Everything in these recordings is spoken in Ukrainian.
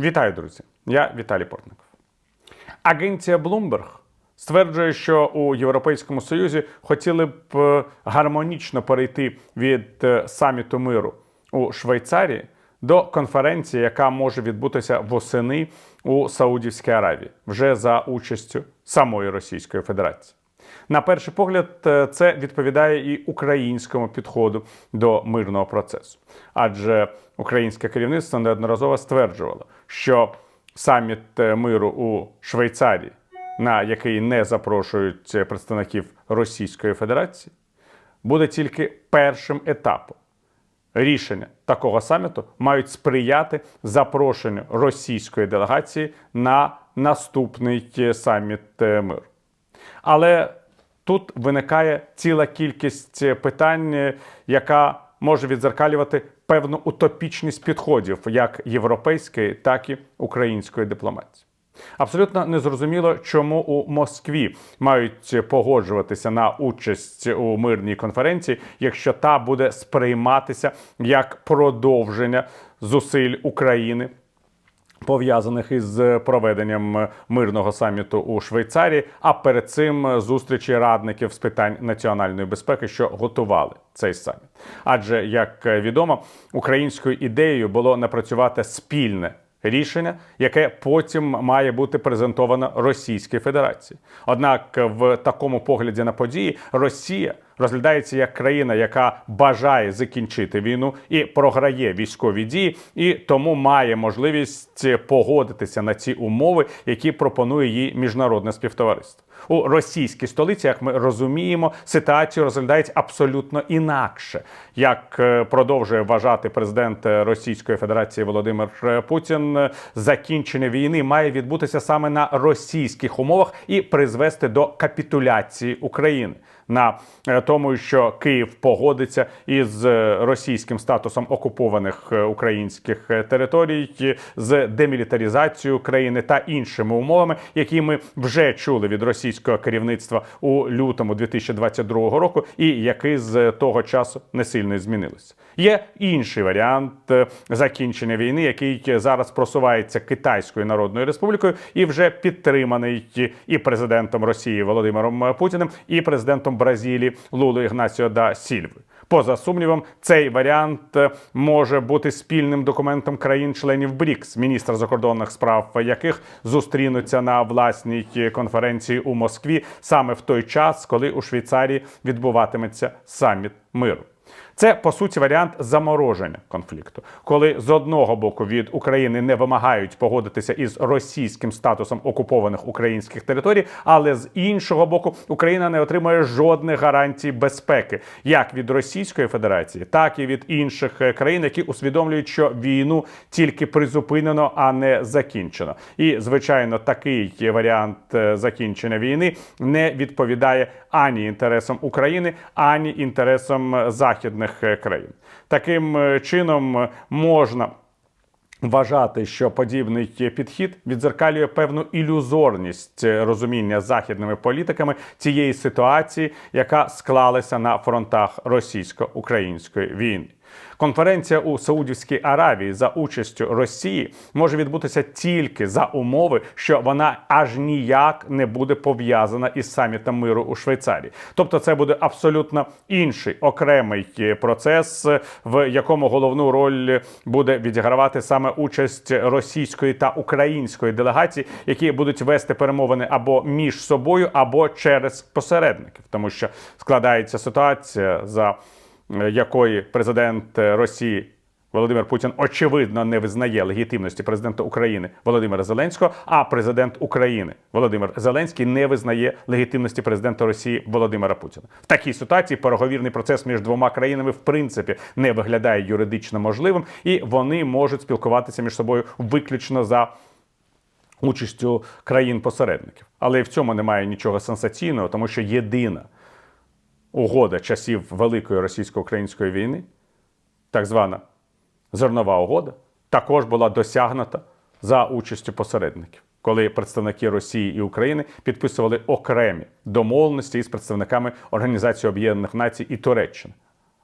Вітаю, друзі! Я Віталій Портников. Агенція Bloomberg стверджує, що у Європейському Союзі хотіли б е, гармонічно перейти від е, саміту миру у Швейцарії до конференції, яка може відбутися восени у Саудівській Аравії, вже за участю самої Російської Федерації. На перший погляд, е, це відповідає і українському підходу до мирного процесу, адже українське керівництво неодноразово стверджувало, що саміт е, миру у Швейцарії, на який не запрошують е, представників Російської Федерації, буде тільки першим етапом. Рішення такого саміту мають сприяти запрошенню російської делегації на наступний саміт миру. Але тут виникає ціла кількість е, питань, е, яка може відзеркалювати певну утопічність підходів як європейської, так і української дипломатії. Абсолютно незрозуміло, чому у Москві мають погоджуватися на участь у мирній конференції, якщо та буде сприйматися як продовження зусиль України пов'язаних із проведенням мирного саміту у Швейцарії, а перед цим зустрічі радників з питань національної безпеки, що готували цей саміт. Адже, як відомо, українською ідеєю було напрацювати спільне. Рішення, яке потім має бути презентовано Російській Федерації. Однак, в такому погляді на події Росія розглядається як країна, яка бажає закінчити війну і програє військові дії, і тому має можливість погодитися на ці умови, які пропонує їй міжнародне співтовариство. У російській столиці, як ми розуміємо, ситуацію розглядають абсолютно інакше, як е, продовжує вважати президент Російської Федерації Володимир Путін. е, Закінчення війни має відбутися саме на російських умовах і призвести до капітуляції України на е, тому, що Київ погодиться із е, російським статусом окупованих е, українських територій, з демілітаризацією країни та іншими умовами, які ми вже чули від російського керівництва у лютому 2022 року, і які з того часу не сильно змінилися. Є інший варіант закінчення війни, який зараз просувається Китайською Народною Республікою, і вже підтриманий і президентом Росії Володимиром Путіним, і президентом Бразилії Лулу Ігнасіо да Сільви. Поза сумнівом, цей варіант е, може бути спільним документом країн-членів БРІКС, міністр закордонних справ яких зустрінуться на власній конференції у Москві саме в той час, коли у Швейцарії відбуватиметься саміт миру. Це по суті варіант замороження конфлікту, коли з одного боку від України не вимагають погодитися із російським статусом окупованих українських територій, але з іншого боку Україна не отримує жодних гарантій безпеки, як від Російської Федерації, так і від інших е, країн, які усвідомлюють, що війну тільки призупинено, а не закінчено. І звичайно, такий варіант е, закінчення війни не відповідає ані інтересам України, ані інтересам е, західних е, країн. Таким е, чином е, можна. Вважати, що подібний підхід відзеркалює певну ілюзорність розуміння західними політиками цієї ситуації, яка склалася на фронтах російсько-української війни. Конференція у Саудівській Аравії за участю Росії може відбутися тільки за умови, що вона аж ніяк не буде пов'язана із самітом миру у Швейцарії. Тобто, це буде абсолютно інший окремий е, процес, е, в якому головну роль буде відігравати саме участь російської та української делегації, які будуть вести перемовини або між собою, або через посередників, тому що складається ситуація за якої президент е, Росії Володимир Путін очевидно не визнає легітимності президента України Володимира Зеленського, а президент України Володимир Зеленський не визнає легітимності президента Росії Володимира Путіна. В такій ситуації переговірний процес між двома країнами в принципі не виглядає юридично можливим, і вони можуть спілкуватися між собою виключно за участю країн-посередників. Але в цьому немає нічого сенсаційного, тому що єдина угода часів Великої російсько-української війни, так звана зернова угода, також була досягнута за участю посередників, коли представники Росії і України підписували окремі домовленості із представниками Організації Об'єднаних Націй і Туреччини.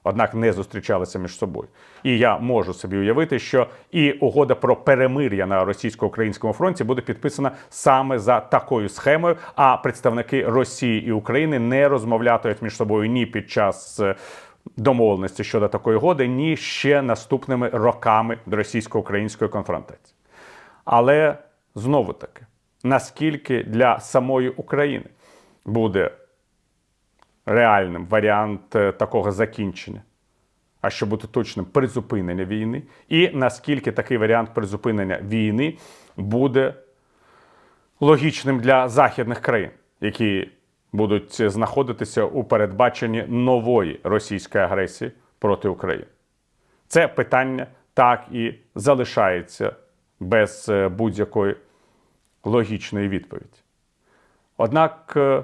Однак не зустрічалися між собою. І я можу собі уявити, що і угода про перемир'я на російсько-українському фронті буде підписана саме за такою схемою. А представники Росії і України не розмовлятимуть між собою ні під час. е, Домовленості щодо такої угоди, ні ще наступними роками російсько-української конфронтації. Але знову таки, наскільки для самої України буде реальним варіант е, такого закінчення, а щоб бути точним, призупинення війни, і наскільки такий варіант призупинення війни буде логічним для західних країн, які будуть знаходитися у передбаченні нової російської агресії проти України. Це питання так і залишається без е, будь-якої логічної відповіді. Однак е,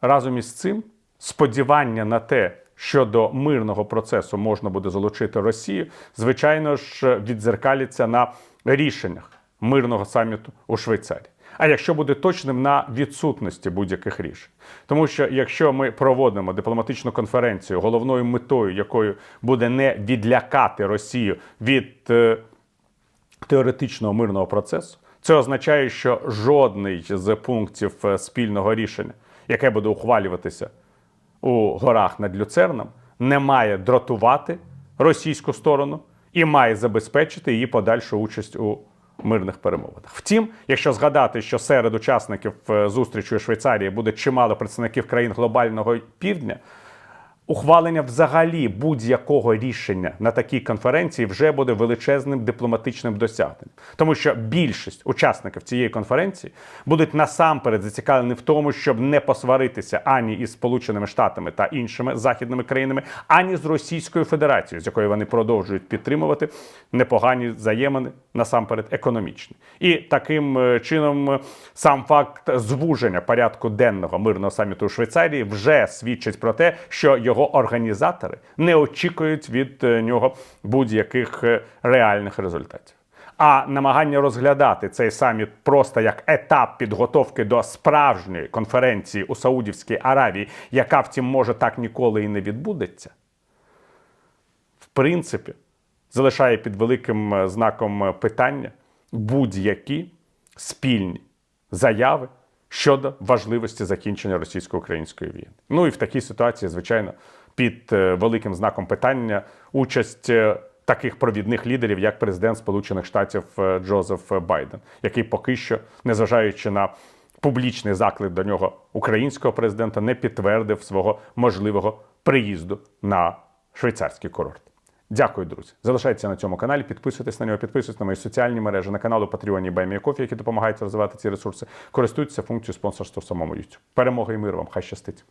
разом із цим сподівання на те, що до мирного процесу можна буде залучити Росію, звичайно ж, відзеркаляться на рішеннях мирного саміту у Швейцарії. А якщо буде точним на відсутності будь-яких рішень, тому що якщо ми проводимо дипломатичну конференцію, головною метою якою буде не відлякати Росію від е, теоретичного мирного процесу, це означає, що жодний з пунктів е, спільного рішення, яке буде ухвалюватися у горах над Люцерном, не має дратувати російську сторону і має забезпечити її подальшу участь у мирних перемовинах. Втім, якщо згадати, що серед учасників е, зустрічі у Швейцарії буде чимало представників країн глобального півдня. Ухвалення взагалі будь-якого рішення на такій конференції вже буде величезним дипломатичним досягненням, тому що більшість учасників цієї конференції будуть насамперед зацікавлені в тому, щоб не посваритися ані із Сполученими Штатами та іншими західними країнами, ані з Російською Федерацією, з якою вони продовжують підтримувати непогані взаємини, насамперед економічні. І таким е, чином сам факт звуження порядку денного мирного саміту у Швейцарії вже свідчить про те, що його організатори не очікують від е, нього будь-яких е, реальних результатів. А намагання розглядати цей саміт просто як етап підготовки до справжньої конференції у Саудівській Аравії, яка втім може так ніколи і не відбудеться, в принципі, залишає під великим е, знаком питання будь-які спільні заяви щодо важливості закінчення російсько-української війни. Ну і в такій ситуації, звичайно, під е, великим знаком питання участь е, таких провідних лідерів, як президент Сполучених Штатів е, Джозеф Байден, який поки що, незважаючи на публічний заклик до нього українського президента, не підтвердив свого можливого приїзду на швейцарський курорт. Дякую, друзі. Залишайтеся на цьому каналі, підписуйтесь на нього, підписуйтесь на мої соціальні мережі, на канал у Patreon і BuyMeACoffee, які допомагають розвивати ці ресурси. Користуйтеся функцією спонсорства в самому YouTube. Перемоги і миру вам! Хай щастить!